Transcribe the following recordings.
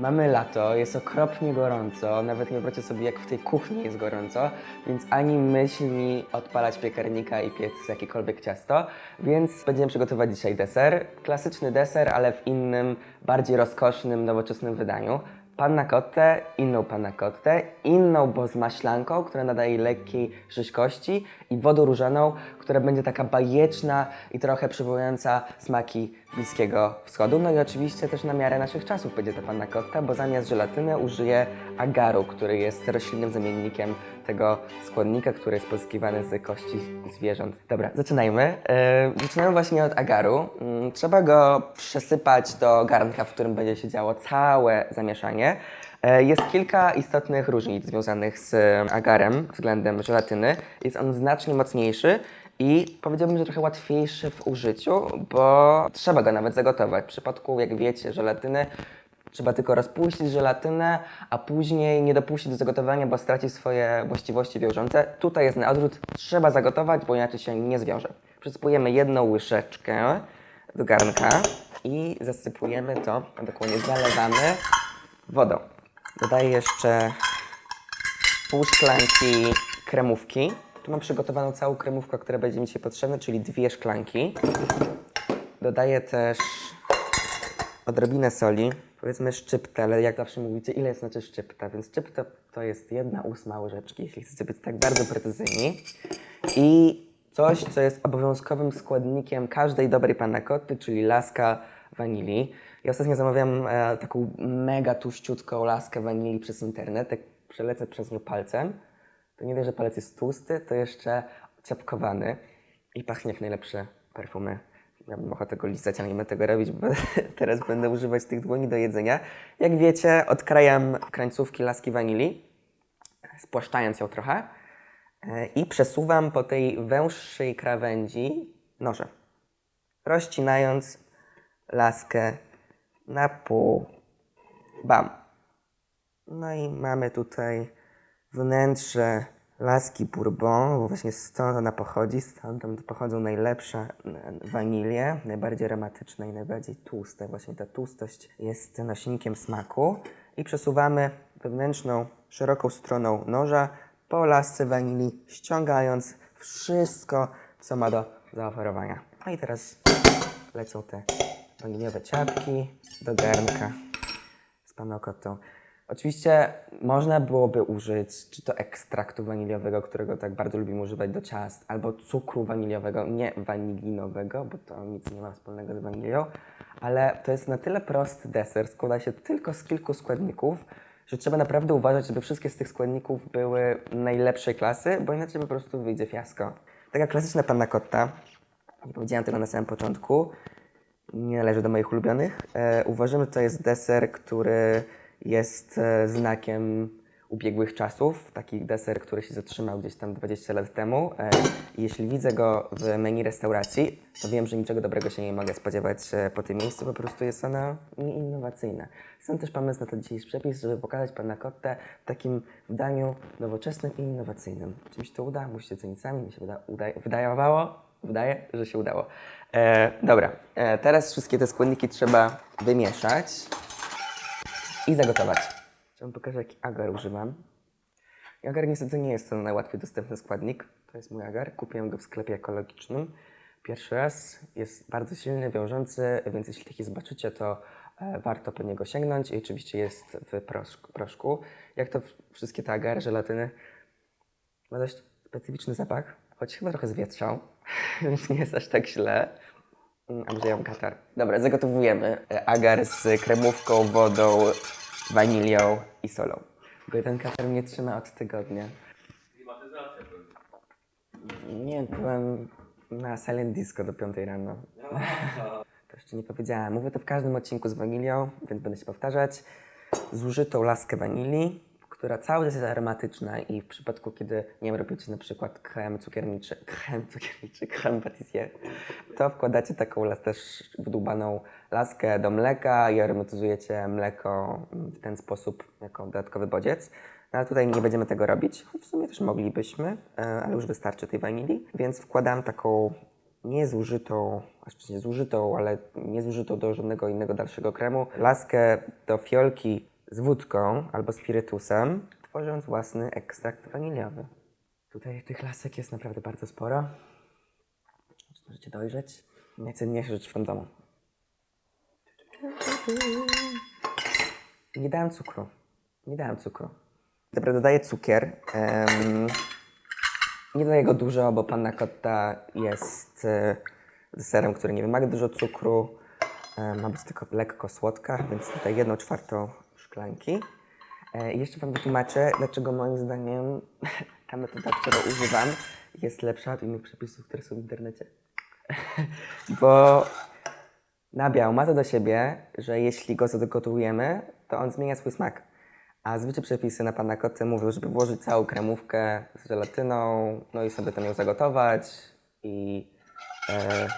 Mamy lato, jest okropnie gorąco, nawet nie wyobraźcie sobie jak w tej kuchni jest gorąco, więc ani myśl mi odpalać piekarnika i piec jakiekolwiek ciasto, więc będziemy przygotować dzisiaj deser. Klasyczny deser, ale w innym, bardziej rozkosznym, nowoczesnym wydaniu. Panna cotte, inną panna cotte, inną bo z maślanką, która nadaje lekkiej rzeźkości i wodą różaną, która będzie taka bajeczna i trochę przywołująca smaki Bliskiego Wschodu. No i oczywiście też na miarę naszych czasów będzie ta panna cotta, bo zamiast żelatyny użyję agaru, który jest roślinnym zamiennikiem tego składnika, który jest pozyskiwany z kości zwierząt. Dobra, zaczynajmy. Yy, zaczynamy właśnie od agaru. Mm, trzeba go przesypać do garnka, w którym będzie się działo całe zamieszanie. E, Jest kilka istotnych różnic związanych z agarem względem żelatyny. Jest on znacznie mocniejszy i powiedziałbym, że trochę łatwiejszy w użyciu, bo trzeba go nawet zagotować. W przypadku, jak wiecie, żelatyny trzeba tylko rozpuścić żelatynę, a później nie dopuścić do zagotowania, bo straci swoje właściwości wiążące. Tutaj jest na odwrót, trzeba zagotować, bo inaczej się nie zwiąże. Przysypujemy jedną łyżeczkę do garnka i zasypujemy to, dokładnie zalewamy wodą. Dodaję jeszcze pół szklanki kremówki. Tu mam przygotowaną całą kremówkę, która będzie mi dzisiaj potrzebna, czyli dwie szklanki. Dodaję też odrobinę soli, powiedzmy szczyptę, ale jak zawsze mówicie, ile znaczy szczypta, więc szczypta to jest jedna ósma łyżeczki, jeśli chcecie być tak bardzo precyzyjni. I coś, co jest obowiązkowym składnikiem każdej dobrej panna cotty, czyli laska wanilii. Ja ostatnio zamawiam e, taką mega tuściutką laskę wanilii przez internet, jak przelecę przez nią palcem, to nie dość, że palec jest tłusty, to jeszcze ciapkowany i pachnie jak najlepsze perfumy. Miałbym ochotę go lizać, ale nie będę tego robić, bo teraz będę używać tych dłoni do jedzenia. Jak wiecie, odkrajam krańcówki laski wanilii, spłaszczając ją trochę e, i przesuwam po tej węższej krawędzi nożem, rozcinając laskę na pół. Bam. No i mamy tutaj wnętrze laski Bourbon, bo właśnie stąd ona pochodzi, stąd pochodzą najlepsze wanilie, najbardziej aromatyczne i najbardziej tłuste. Właśnie ta tłustość jest nośnikiem smaku. I przesuwamy wewnętrzną, szeroką stroną noża po lasce wanilii, ściągając wszystko, co ma do zaoferowania. No i teraz lecą te waniliowe ciapki do garnka z panokotą. Oczywiście można byłoby użyć czy to ekstraktu waniliowego, którego tak bardzo lubimy używać do ciast, albo cukru waniliowego, nie wanilinowego, bo to nic nie ma wspólnego z wanilią, ale to jest na tyle prosty deser, składa się tylko z kilku składników, że trzeba naprawdę uważać, żeby wszystkie z tych składników były najlepszej klasy, bo inaczej po prostu wyjdzie fiasko. Taka klasyczna panna cotta, nie powiedziałem tego na samym początku, nie należy do moich ulubionych. E, uważam, że to jest deser, który jest e, znakiem ubiegłych czasów. Taki deser, który się zatrzymał gdzieś tam 20 lat temu. E, jeśli widzę go w menu restauracji, to wiem, że niczego dobrego się nie mogę spodziewać e, po tym miejscu. Po prostu jest ona nieinnowacyjna. Stąd też pomysł na to dzisiejszy przepis, żeby pokazać Pana Kottę w takim wydaniu nowoczesnym i innowacyjnym. Czy mi się to uda? Musicie cenić sami. Mi się uda, uda, wydawało, wydaje, że się udało. E, dobra, e, teraz wszystkie te składniki trzeba wymieszać i zagotować. Chciałbym pokazać, jaki agar używam. Agar niestety nie jest to najłatwiej dostępny składnik. To jest mój agar. Kupiłem go w sklepie ekologicznym. Pierwszy raz. Jest bardzo silny, wiążący, więc jeśli taki zobaczycie, to e, warto po niego sięgnąć. I oczywiście jest w proszku. proszku. Jak to wszystkie te agary, żelatyny, ma dość specyficzny zapach, choć chyba trochę zwietrzał, więc nie jest aż tak źle. Mm, A może ja mam katar. Dobra, zagotowujemy e, agar z kremówką, wodą, wanilią i solą. Bo ten katar mnie trzyma od tygodnia. Nie, byłem na silent disco do 5 rano. To jeszcze nie powiedziałem. Mówię to w każdym odcinku z wanilią, więc będę się powtarzać. Zużytą laskę wanilii, która cały czas jest aromatyczna i w przypadku, kiedy, nie wiem, robicie na przykład krem cukierniczy, krem cukierniczy, krem patissier, to wkładacie taką las, też wydłubaną laskę do mleka i aromatyzujecie mleko w ten sposób jako dodatkowy bodziec. No, ale tutaj nie będziemy tego robić, w sumie też moglibyśmy, e, ale już wystarczy tej wanilii, więc wkładam taką niezużytą, znaczy nie zużytą, ale niezużytą do żadnego innego dalszego kremu, laskę do fiolki z wódką albo spirytusem, tworząc własny ekstrakt waniliowy. Tutaj tych lasek jest naprawdę bardzo sporo. Możecie dojrzeć. Najcenniejsza rzecz w tym domu. Nie dałem cukru. Nie dałem cukru. Dobra, dodaję cukier. Em, nie dodaję go dużo, bo panna cotta jest e, deserem, który nie wymaga dużo cukru. E, ma być tylko lekko słodka, więc tutaj jedną czwartą szklanki. E, jeszcze Wam wytłumaczę, dlaczego moim zdaniem ta metoda, którą używam, jest lepsza od innych przepisów, które są w internecie. bo nabiał ma to do siebie, że jeśli go zadegotujemy, to on zmienia swój smak. A zwykłe przepisy na panna cottę mówią, żeby włożyć całą kremówkę z żelatyną, no i sobie tam ją zagotować i, e,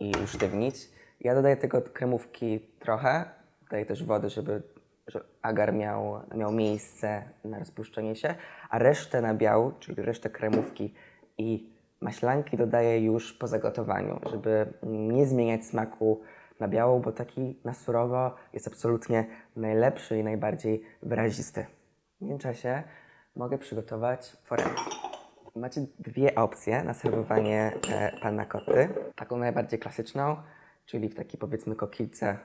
i usztywnić. Ja dodaję tylko kremówki trochę, dodaję też wody, żeby, żeby agar miał, miał miejsce na rozpuszczenie się, a resztę nabiału, czyli resztę kremówki i maślanki dodaję już po zagotowaniu, żeby nie zmieniać smaku nabiału, bo taki na surowo jest absolutnie najlepszy i najbardziej wyrazisty. W międzyczasie mogę przygotować foremkę. Macie dwie opcje na serwowanie e, panna kotty. Taką najbardziej klasyczną, czyli w takiej powiedzmy kokilce,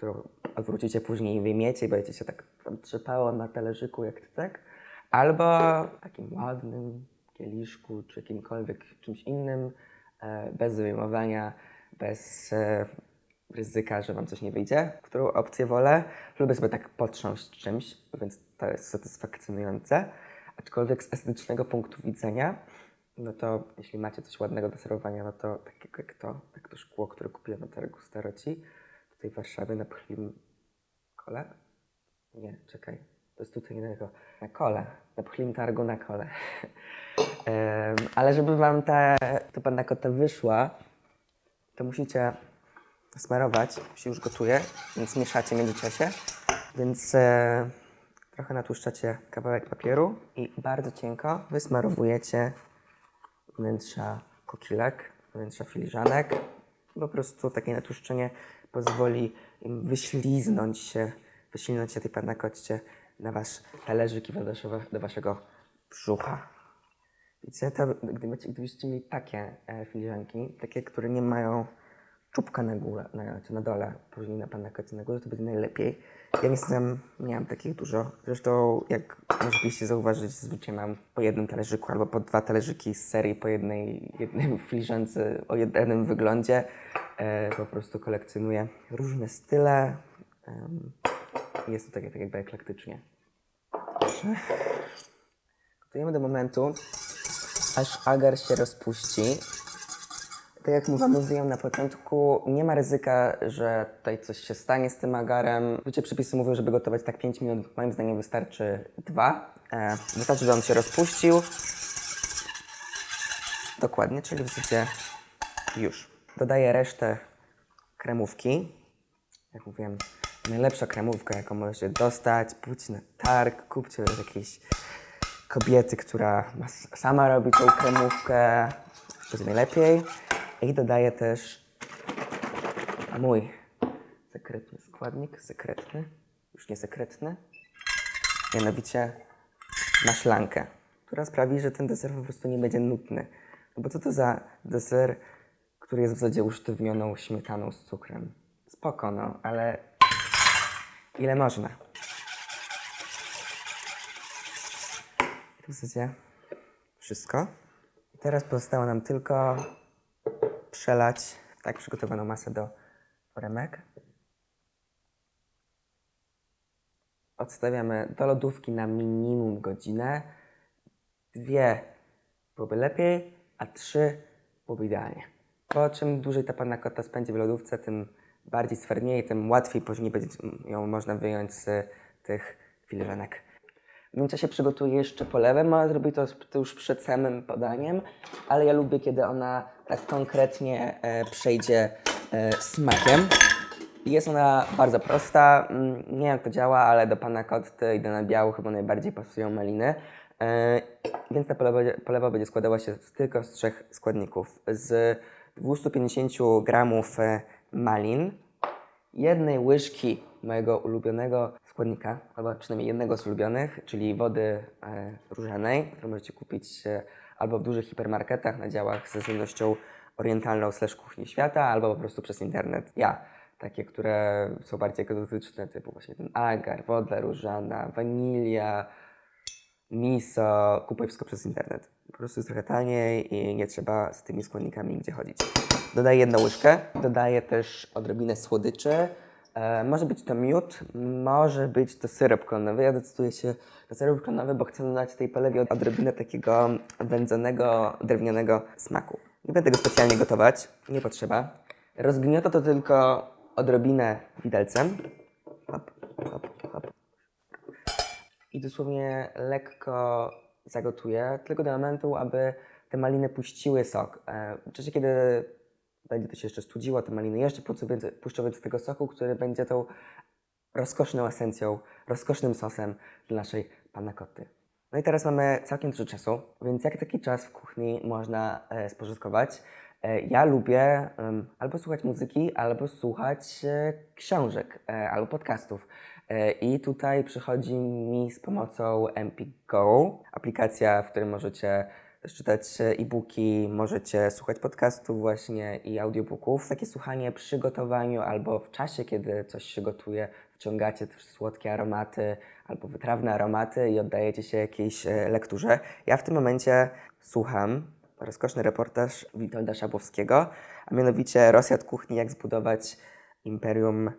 którą odwrócicie później i wymiecie i będziecie się tak trzepało na talerzyku jak cycek. Albo w takim ładnym kieliszku, czy jakimkolwiek czymś innym, e, bez wyjmowania, bez e, ryzyka, że wam coś nie wyjdzie. Którą opcję wolę? Lubię sobie tak potrząść czymś, więc to jest satysfakcjonujące. Aczkolwiek z estetycznego punktu widzenia, no to jeśli macie coś ładnego do serwowania, no to takiego jak to, jak to szkło, które kupiłem na targu Staroci, tutaj w Warszawie na Pchlim Kole? Nie, czekaj, to jest tutaj innego. Na kole, na Pchlim Targu na kole. Em, ale żeby wam ta, ta panna kota wyszła, to musicie smarować, się już gotuje, więc mieszacie w międzyczasie. Więc e, trochę natłuszczacie kawałek papieru i bardzo cienko wysmarowujecie wnętrza kokilek, wnętrza filiżanek. Po prostu takie natłuszczenie pozwoli im wyśliznąć się, wyśliznąć się tej panakotcie na wasz talerzyk i do waszego, brzucha. Wiecie, to, gdybyście, gdybyście mieli takie e, filiżanki, takie, które nie mają czubka na górze, na, na dole, później na panakocie na górze, to będzie najlepiej. Ja nie mam takich dużo. Zresztą, jak mogliście zauważyć, zazwyczaj mam po jednym talerzyku albo po dwa talerzyki z serii po jednej, jednej filiżance o jednym wyglądzie. E, po prostu kolekcjonuję różne style. Em, jest to takie tak jakby eklektycznie. Gotujemy do momentu, aż agar się rozpuści. Tak jak Wam mówiłem na początku, nie ma ryzyka, że tutaj coś się stanie z tym agarem. Wiecie, przepisy mówią, żeby gotować tak 5 minut. Moim zdaniem wystarczy 2. E, wystarczy, żeby on się rozpuścił. Dokładnie, czyli widzicie już. Dodaję resztę kremówki. Jak mówiłem, najlepsza kremówka, jaką możecie dostać. Pójdźcie na targ, kupcie od jakiejś kobiety, która ma, sama robi tą kremówkę. Będzie najlepiej. I dodaję też mój sekretny składnik, sekretny, już nie sekretny, mianowicie maślankę, która sprawi, że ten deser po prostu nie będzie nudny. No bo co to za deser, który jest w zasadzie usztywnioną śmietaną z cukrem? Spoko, no, ale ile można? W zasadzie wszystko. I teraz pozostało nam tylko przelać tak przygotowaną masę do foremek. Odstawiamy do lodówki na minimum godzinę. Dwie byłoby lepiej, a trzy byłoby idealnie. Bo czym dłużej ta panna cotta spędzi w lodówce, tym bardziej stwardnieje, tym łatwiej później będzie ją można wyjąć z tych filiżanek. W międzyczasie przygotuję jeszcze polewę. Można zrobić to, to już przed samym podaniem, ale ja lubię, kiedy ona tak konkretnie e, przejdzie e, smakiem. Jest ona bardzo prosta. Mm, Nie wiem, jak to działa, ale do pana kotty i do nabiału chyba najbardziej pasują maliny. E, Więc ta polewa, polewa będzie składała się tylko z trzech składników. Z 250 gramów malin, jednej łyżki mojego ulubionego składnika albo przynajmniej jednego z ulubionych, czyli wody różanej, którą możecie kupić albo w dużych hipermarketach na działach z żywnością orientalną slash kuchni świata, albo po prostu przez internet. Ja, takie, które są bardziej egzotyczne, typu właśnie ten agar, woda różana, wanilia, miso, kupuję wszystko przez internet. Po prostu jest trochę taniej i nie trzeba z tymi składnikami nigdzie chodzić. Dodaję jedną łyżkę, dodaję też odrobinę słodyczy. E, może być to miód, może być to syrop klonowy. Ja decyduję się na syrop klonowy, bo chcę dodać tej polewie odrobinę takiego wędzonego, drewnianego smaku. Nie będę go specjalnie gotować, nie potrzeba. Rozgniotę to tylko odrobinę widelcem. Hop, hop, hop i dosłownie lekko zagotuję, tylko do momentu, aby te maliny puściły sok. E, W czasie, kiedy będzie to się jeszcze studziło, te maliny jeszcze puszczą więcej, puszczą więcej tego soku, który będzie tą rozkoszną esencją, rozkosznym sosem dla naszej panna cotty. No i teraz mamy całkiem dużo czasu, więc jak taki czas w kuchni można e, spożytkować? E, ja lubię em, albo słuchać muzyki, albo słuchać e, książek, e, albo podcastów. E, I tutaj przychodzi mi z pomocą MPGO, aplikacja, w której możecie czytać e, e-booki, możecie słuchać podcastów właśnie i audiobooków. Takie słuchanie przy gotowaniu albo w czasie, kiedy coś się gotuje, wciągacie słodkie aromaty albo wytrawne aromaty i oddajecie się jakiejś e, lekturze. Ja w tym momencie słucham rozkoszny reportaż Witolda Szabłowskiego, a mianowicie Rozjad kuchni, jak zbudować imperium.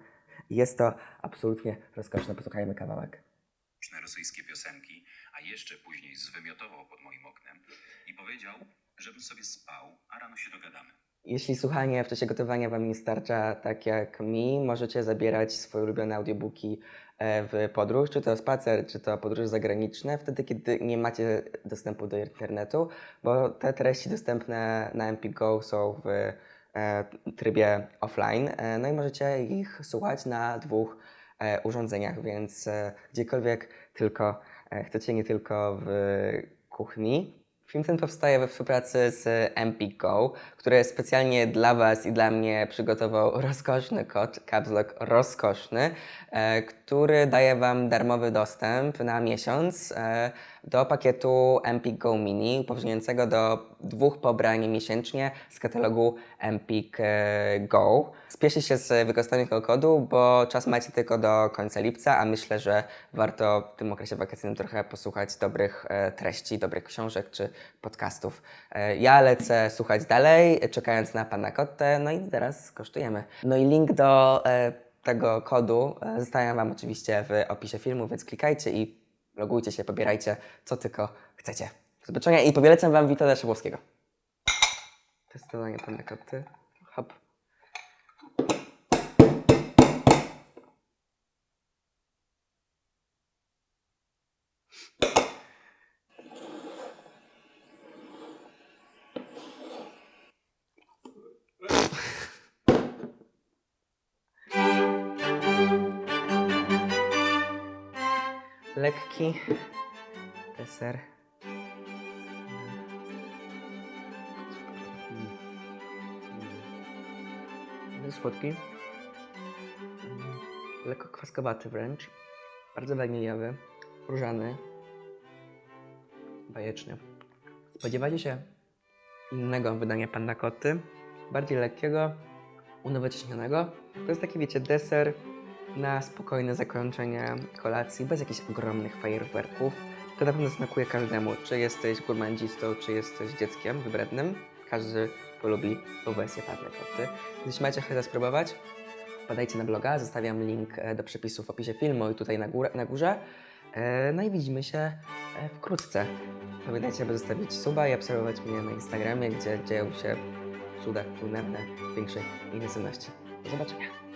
Jest to absolutnie rozkoszne. Posłuchajmy kawałek. rosyjskie piosenki, jeszcze później zwymiotował pod moim oknem i powiedział, żebym sobie spał, a rano się dogadamy. Jeśli słuchanie w czasie gotowania Wam nie starcza tak jak mi, możecie zabierać swoje ulubione audiobooki e, w podróż, czy to spacer, czy to podróże zagraniczne, wtedy kiedy nie macie dostępu do internetu, bo te treści dostępne na MPGO są w e, trybie offline, e, no i możecie ich słuchać na dwóch urządzeniach, więc gdziekolwiek tylko chcecie, nie tylko w kuchni. Film ten powstaje we współpracy z MPGO, który specjalnie dla Was i dla mnie przygotował rozkoszny kod, caps lock rozkoszny, e, który daje Wam darmowy dostęp na miesiąc e, do pakietu MPGO Mini, upoważniającego do dwóch pobrań miesięcznie z katalogu Empik e, Go. Spieszę się z wykorzystaniem tego kodu, bo czas macie tylko do końca lipca, a myślę, że warto w tym okresie wakacyjnym trochę posłuchać dobrych e, treści, dobrych książek czy podcastów. Ja lecę słuchać dalej, czekając na Pana Kottę, no i teraz kosztujemy. No i link do tego kodu e, zostawiam Wam oczywiście w opisie filmu, więc klikajcie i logujcie się, pobierajcie co tylko chcecie. Do zobaczenia i powielacam Wam Witolda Szybowskiego. Testowanie Pana Kotty. Hop. Lekki deser. Słodki. Lekko kwaskowaty wręcz. Bardzo waniliowy. Różany. Bajeczny. Spodziewacie się innego wydania Panna Koty. Bardziej lekkiego, unowocześnionego. To jest taki, wiecie, deser na spokojne zakończenie kolacji, bez jakichś ogromnych fajerwerków. To na pewno smakuje każdemu, czy jesteś gurmandzistą, czy jesteś dzieckiem wybrednym. Każdy polubi tą wersję Panny Koty. Jeśli macie ochotę spróbować, wpadajcie na bloga, zostawiam link e, do przepisów w opisie filmu i tutaj na, górę, na górze. E, No i widzimy się e, wkrótce. Pamiętajcie, aby zostawić suba i obserwować mnie na Instagramie, gdzie dzieją się cuda kulinarne większej intensywności. Do zobaczenia.